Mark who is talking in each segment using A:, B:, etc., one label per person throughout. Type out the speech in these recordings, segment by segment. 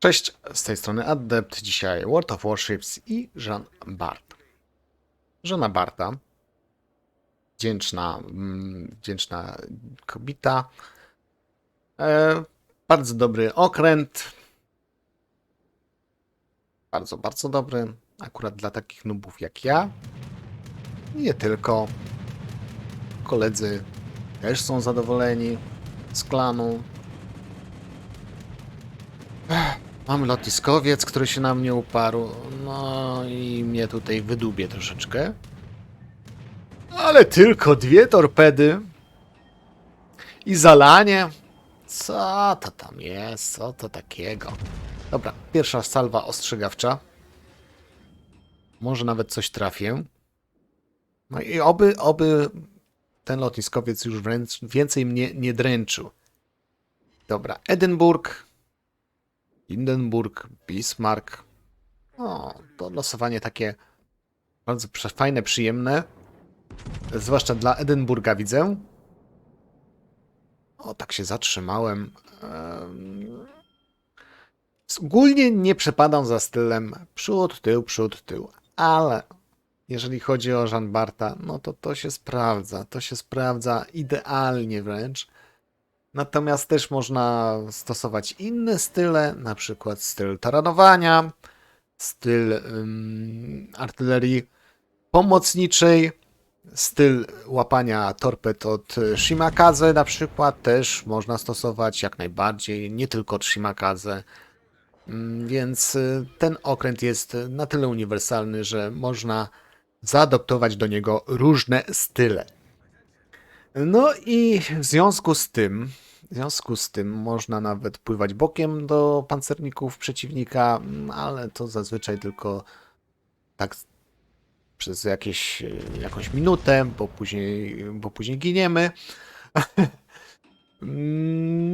A: Cześć, z tej strony Adept, dzisiaj World of Warships i Jean Bart. Żona Barta, wdzięczna, mm, wdzięczna kobieta, e, bardzo dobry okręt, bardzo, bardzo dobry, akurat dla takich nubów jak ja, nie tylko, koledzy też są zadowoleni z klanu, Mamy lotniskowiec, który się na mnie uparł. No i mnie tutaj wydubie troszeczkę. Ale tylko dwie torpedy. I zalanie. Co to tam jest? Co to takiego? Dobra, pierwsza salwa ostrzegawcza. Może nawet coś trafię. No i oby, oby ten lotniskowiec już wręcz więcej mnie nie dręczył. Dobra, Edynburg. Hindenburg, Bismarck. O, to losowanie takie bardzo fajne, przyjemne. Zwłaszcza dla Edynburga widzę. O, tak się zatrzymałem. Em, Ogólnie nie przepadam za stylem przód, tył, przód, tył. Ale jeżeli chodzi o Jean Barta, no to to się sprawdza. To się sprawdza idealnie wręcz. Natomiast też można stosować inne style, na przykład styl taranowania, styl ym, artylerii pomocniczej, styl łapania torped od Shimakaze na przykład też można stosować jak najbardziej, nie tylko od Shimakaze. Więc y, ten okręt jest na tyle uniwersalny, że można zaadoptować do niego różne style. No i w związku z tym, w związku z tym można nawet pływać bokiem do pancerników przeciwnika, mm, ale to zazwyczaj tylko tak przez jakieś, e, jakąś minutę, bo później, bo później giniemy.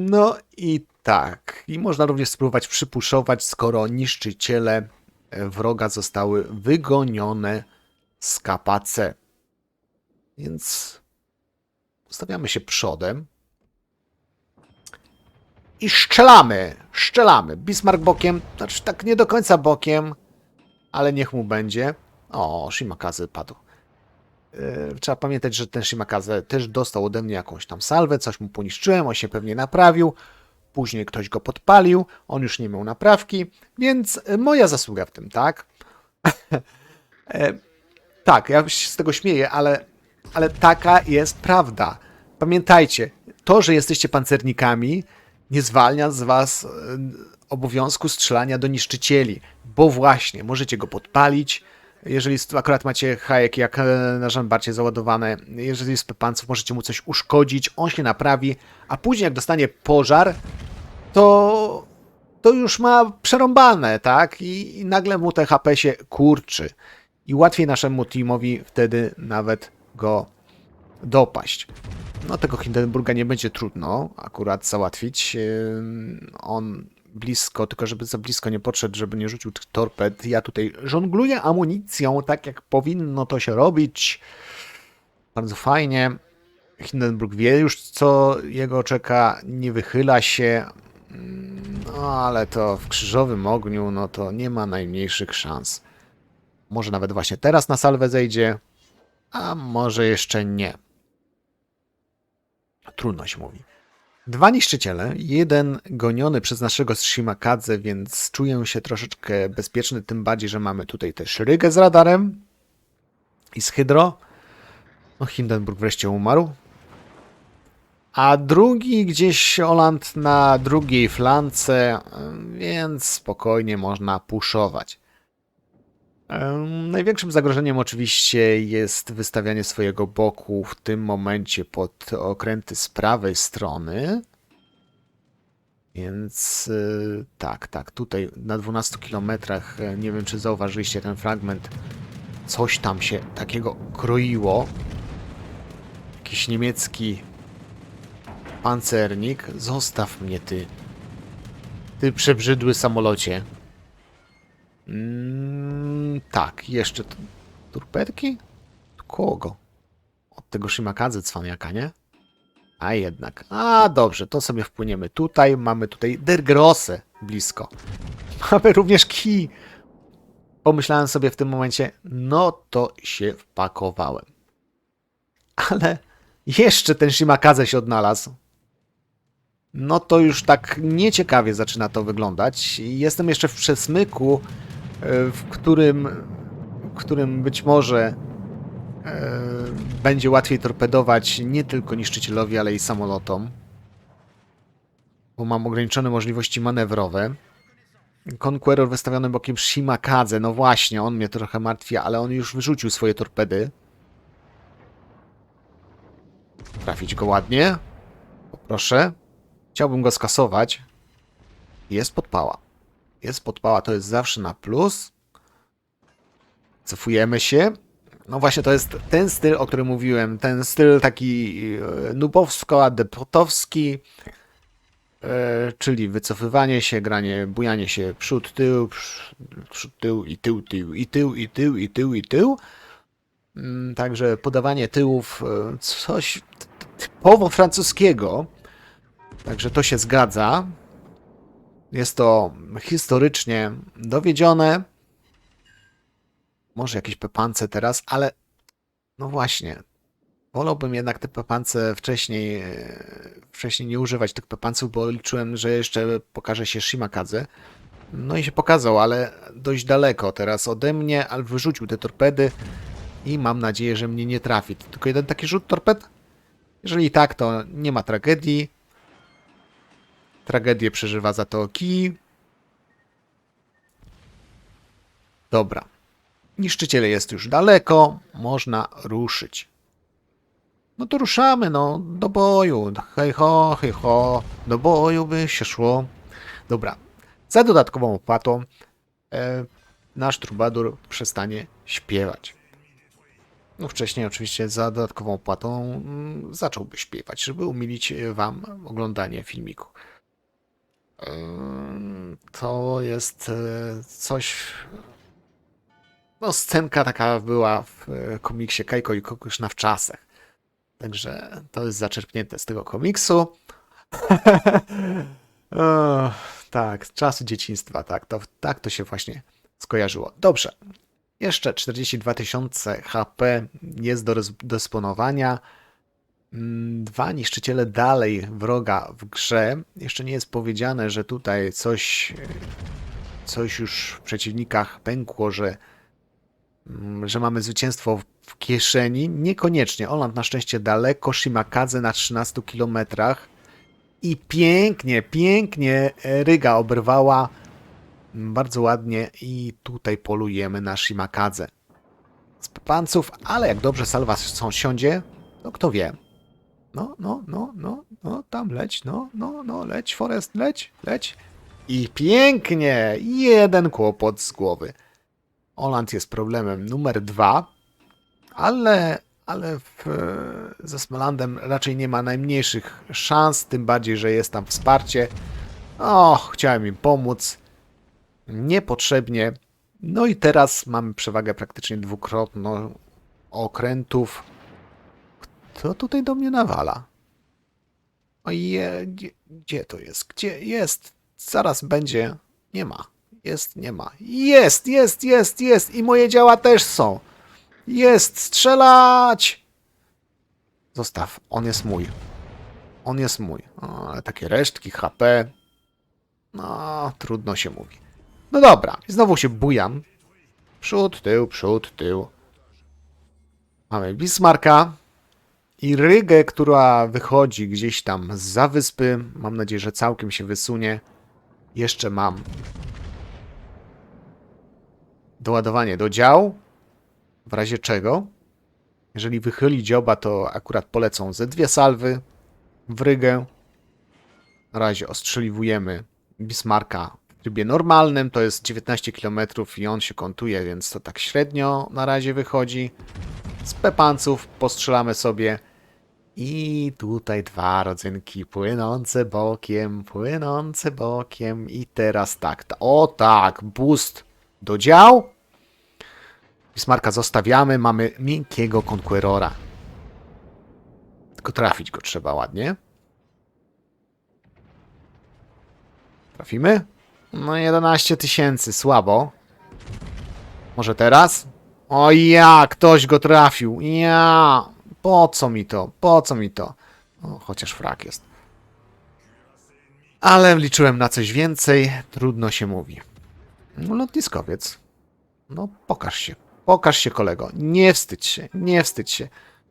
A: No i tak. I można również spróbować przypuszować, skoro niszczyciele wroga zostały wygonione z KPC. Więc Ustawiamy się przodem. I strzelamy! Strzelamy. Bismarck bokiem, znaczy tak nie do końca bokiem, ale niech mu będzie. O, Shimakaze padł. Yy, trzeba pamiętać, że ten Shimakaze też dostał ode mnie jakąś tam salwę, coś mu poniszczyłem, on się pewnie naprawił. Później ktoś go podpalił, on już nie miał naprawki, więc moja zasługa w tym, tak? E, tak, ja się z tego śmieję, ale, ale taka jest prawda. Pamiętajcie, to, że jesteście pancernikami, nie zwalnia z was e, obowiązku strzelania do niszczycieli, bo właśnie możecie go podpalić. Jeżeli akurat macie hajek jak e, na Żanbarcie załadowane, jeżeli jest pepanców, możecie mu coś uszkodzić, on się naprawi, a później jak dostanie pożar, to, to już ma przerąbane, tak? I, I nagle mu te HP się kurczy. I łatwiej naszemu teamowi wtedy nawet go dopaść. No tego Hindenburga nie będzie trudno akurat załatwić. Ym, On blisko, tylko żeby za blisko nie podszedł, żeby nie rzucił tych torped. Ja tutaj żongluję amunicją, tak jak powinno to się robić. Bardzo fajnie. Hindenburg wie już, co jego czeka, nie wychyla się. No ale to w krzyżowym ogniu, no to nie ma najmniejszych szans. Może nawet właśnie teraz na salwę zejdzie, a może jeszcze nie. Trudno się mówi. Dwa niszczyciele, jeden goniony przez naszego Shimakadze, więc czuję się troszeczkę bezpieczny, tym bardziej, że mamy tutaj też Rygę z radarem i z Hydro. No, Hindenburg wreszcie umarł. A drugi gdzieś Oland na drugiej flance, więc spokojnie można puszować. Największym zagrożeniem oczywiście jest wystawianie swojego boku w tym momencie pod okręty z prawej strony. Więc y, tak, tak, tutaj na 12 kilometrach, e, nie wiem czy zauważyliście ten fragment, coś tam się takiego kroiło. Jakiś niemiecki pancernik. Zostaw mnie ty. Ty przebrzydły samolocie. Mm, tak, jeszcze turpetki? Kogo? Od tego Shimakadze cwaniaka, nie? A jednak. A dobrze, to sobie wpłyniemy tutaj. Mamy tutaj Dergrosse blisko. Mamy również kij. Pomyślałem sobie w tym momencie, no to się wpakowałem. Ale jeszcze ten Shimakaze się odnalazł. No to już tak nieciekawie zaczyna to wyglądać. Jestem jeszcze w przesmyku, w którym, w którym być może e, będzie łatwiej torpedować nie tylko niszczycielowi, ale i samolotom. Bo mam ograniczone możliwości manewrowe. Conqueror wystawiony bokiem Shimakadze. No właśnie, on mnie trochę martwi, ale on już wyrzucił swoje torpedy. Trafić go ładnie. Poproszę. Chciałbym go skasować. Jest podpała. Jest podpała, to jest zawsze na plus. Cofujemy się. No właśnie, to jest ten styl, o którym mówiłem. Ten styl taki e, nubowsko-adeptowski, e, czyli wycofywanie się, granie, bujanie się przód, tył, przód, tył i tył, tył, i tył, i tył, i tył, i tył. Mm, Także podawanie tyłów, e, coś typowo francuskiego. Także to się zgadza. Jest to historycznie dowiedzione. Może jakieś pepance teraz, ale no właśnie. Wolałbym jednak te pepance wcześniej, e, wcześniej nie używać tych pepanców, bo liczyłem, że jeszcze pokaże się Shimakadze. No i się pokazał, ale dość daleko teraz ode mnie, ale wyrzucił te torpedy i mam nadzieję, że mnie nie trafi. Tylko jeden taki rzut torped? Jeżeli tak, to nie ma tragedii. Tragedię przeżywa za to kij. Dobra. Niszczyciele jest już daleko, można ruszyć. No to ruszamy, no, do boju. Hej ho, hej ho, do boju by się szło. Dobra. Za dodatkową opłatą e, nasz trubadur przestanie śpiewać. No wcześniej oczywiście za dodatkową opłatą mm, zacząłby śpiewać, żeby umilić wam oglądanie filmiku. To jest e, coś. No, scenka taka była w e, komiksie Kajko i Kokusz na wczasach. Także to jest zaczerpnięte z tego komiksu. o, tak, czasy dzieciństwa, tak to, tak to się właśnie skojarzyło. Dobrze. Jeszcze 42 tysiące HP jest do dysponowania. Mm, Dwa niszczyciele dalej wroga w grze. Jeszcze nie jest powiedziane, że tutaj coś, coś już w przeciwnikach pękło, że, mm, że mamy zwycięstwo w kieszeni. Niekoniecznie. Oland na szczęście daleko. Shimakadze na 13 kilometrach. I pięknie, pięknie Ryga oberwała. Mm, Bardzo ładnie. I tutaj polujemy na Shimakadze. Z panców, ale jak dobrze salwa siądzie, to kto wie. No, no, no, no, no, tam leć, no, no, no, leć, Forest, leć, leć. I pięknie! Jeden kłopot z głowy. Oland jest problemem numer dwa, ale, ale w, ze Smolandem raczej nie ma najmniejszych szans, tym bardziej, że jest tam wsparcie. O, chciałem im pomóc. Niepotrzebnie. No i teraz mamy przewagę praktycznie dwukrotną okrętów. Kto tutaj do mnie nawala? Oje, gdzie, gdzie to jest? Gdzie jest? Zaraz będzie. Nie ma. Jest, nie ma. Jest, jest, jest, jest. I moje działa też są. Jest, strzelać! Zostaw, on jest mój. On jest mój. O, ale takie resztki, HP. No, trudno się mówi. No dobra, znowu się bujam. Przód, tył, przód, tył. Mamy Bismarka i Rygę, która wychodzi gdzieś tam za wyspy. Mam nadzieję, że całkiem się wysunie. Jeszcze mam doładowanie do dział. W razie czego, jeżeli wychyli dzioba, to akurat polecą ze dwie salwy w Rygę. Na razie ostrzeliwujemy Bismarka w trybie normalnym, to jest 19 km i on się kontuje, więc to tak średnio na razie wychodzi. Z pepanców postrzelamy sobie i tutaj dwa rodzynki płynące bokiem, płynące bokiem i teraz tak, ta- o tak, boost do dział. Bismarka zostawiamy, mamy miękkiego Conquerora. Tylko trafić go trzeba ładnie. Trafimy? No 11 tysięcy, słabo. Może teraz? O ja, ktoś go trafił. Ja, po co mi to? Po co mi to? O, chociaż frak jest. Ale liczyłem na coś więcej, trudno się mówi. No, lotniskowiec. No, pokaż się. Pokaż się, kolego. Nie wstydź się, nie wstydź się.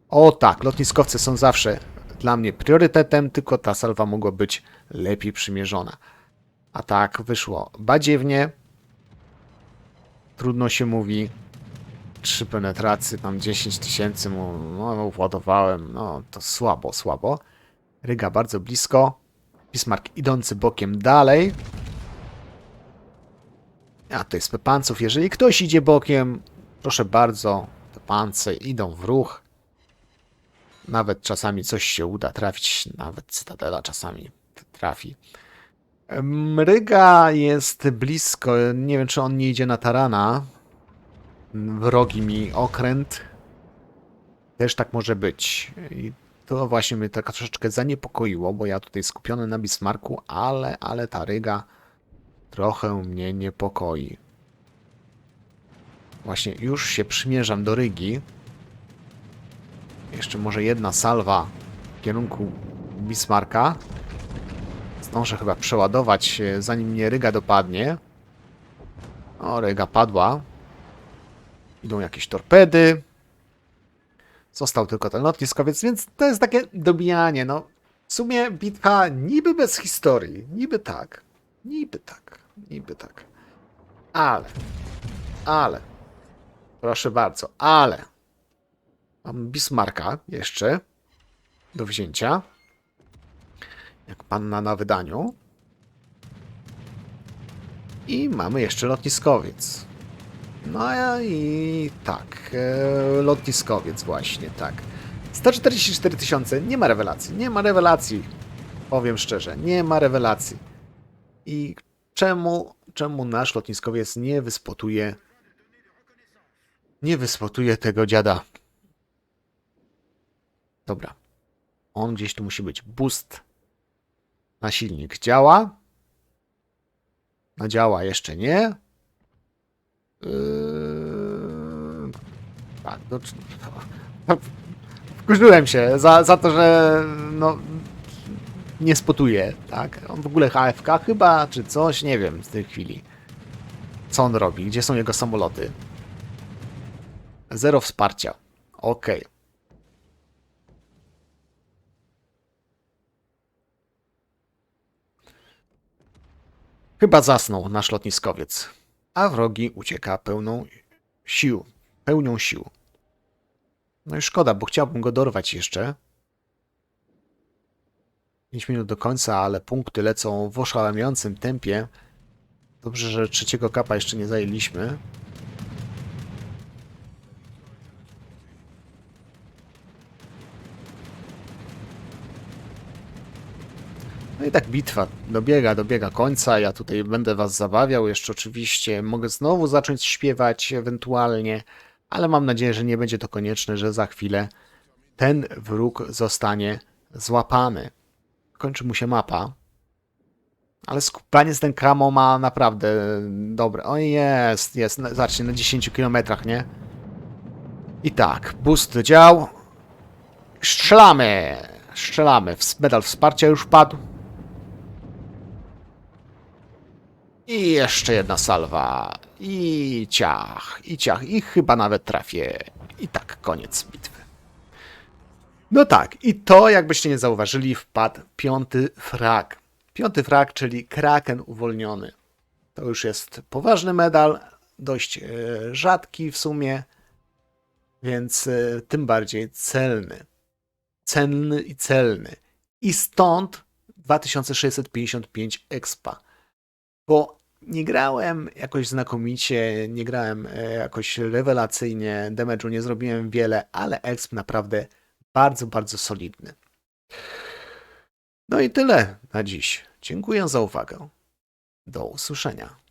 A: O tak, lotniskowce są zawsze dla mnie priorytetem, tylko ta salwa mogła być lepiej przymierzona. A tak wyszło badziewnie. Trudno się mówi. Trzy penetracje, tam 10 tysięcy mu no, władowałem. No to słabo, słabo. Ryga bardzo blisko. Bismarck idący bokiem dalej. A to jest pepanców. Jeżeli ktoś idzie bokiem, proszę bardzo, pepance idą w ruch. Nawet czasami coś się uda trafić, nawet Cytadela czasami trafi. Mryga jest blisko. Nie wiem, czy on nie idzie na tarana. Wrogi mi okręt. Też tak może być. I to właśnie mnie tak troszeczkę zaniepokoiło, bo ja tutaj skupiony na Bismarku, ale, ale ta ryga trochę mnie niepokoi. Właśnie już się przymierzam do Rygi. Jeszcze może jedna salwa w kierunku Bismarka. Zdążę chyba przeładować, się, zanim mnie Ryga dopadnie. O, Ryga padła. Idą jakieś torpedy. Został tylko ten lotniskowiec, więc to jest takie dobijanie. No, w sumie bitwa niby bez historii. Niby tak. Niby tak. Niby tak. Ale. Ale. Proszę bardzo, ale. Mam Bismarka jeszcze do wzięcia. Jak panna na wydaniu. I mamy jeszcze lotniskowiec. No i tak, e, lotniskowiec właśnie, tak. 144 tysiące, nie ma rewelacji, nie ma rewelacji. Powiem szczerze, nie ma rewelacji. I czemu, czemu nasz lotniskowiec nie wyspotuje, nie wyspotuje tego dziada? Dobra. On gdzieś tu musi być. Boost na silnik działa. Na działa jeszcze nie. Yy... Tak, no, wkurzyłem się za, za to, że no, nie spotuje, tak? On w ogóle HFK chyba, czy coś, nie wiem w tej chwili. Co on robi? Gdzie są jego samoloty? Zero wsparcia. Okej. Chyba zasnął nasz lotniskowiec, a wrogi ucieka pełną sił, pełnią sił. No i szkoda, bo chciałbym go dorwać jeszcze. 5 minut do końca, ale punkty lecą w oszałamiającym tempie. Dobrze, że trzeciego kapa jeszcze nie zajęliśmy. No i tak bitwa dobiega, dobiega końca. Ja tutaj będę was zabawiał. Jeszcze oczywiście mogę znowu zacząć śpiewać ewentualnie, ale mam nadzieję, że nie będzie to konieczne, że za chwilę ten wróg zostanie złapany. Kończy mu się mapa. Ale skupanie z ten kramo ma naprawdę dobre. O jest, jest. Zacznie na 10 kilometrach, nie? I tak, boost dział. Strzelamy! Strzelamy. Medal wsparcia już padł. I jeszcze jedna salwa. I ciach, i ciach. I chyba nawet trafię. I tak, koniec bitwy. No tak, i to, jakbyście nie zauważyli, wpadł piąty frag. Piąty frag, czyli Kraken uwolniony. To już jest poważny medal, dość e, rzadki w sumie, więc e, tym bardziej celny. Cenny i celny. I stąd 2655 expa bo nie grałem jakoś znakomicie, nie grałem e, jakoś rewelacyjnie, damage'u nie zrobiłem wiele, ale exp naprawdę bardzo, bardzo solidny. No i tyle na dziś. Dziękuję za uwagę. Do usłyszenia.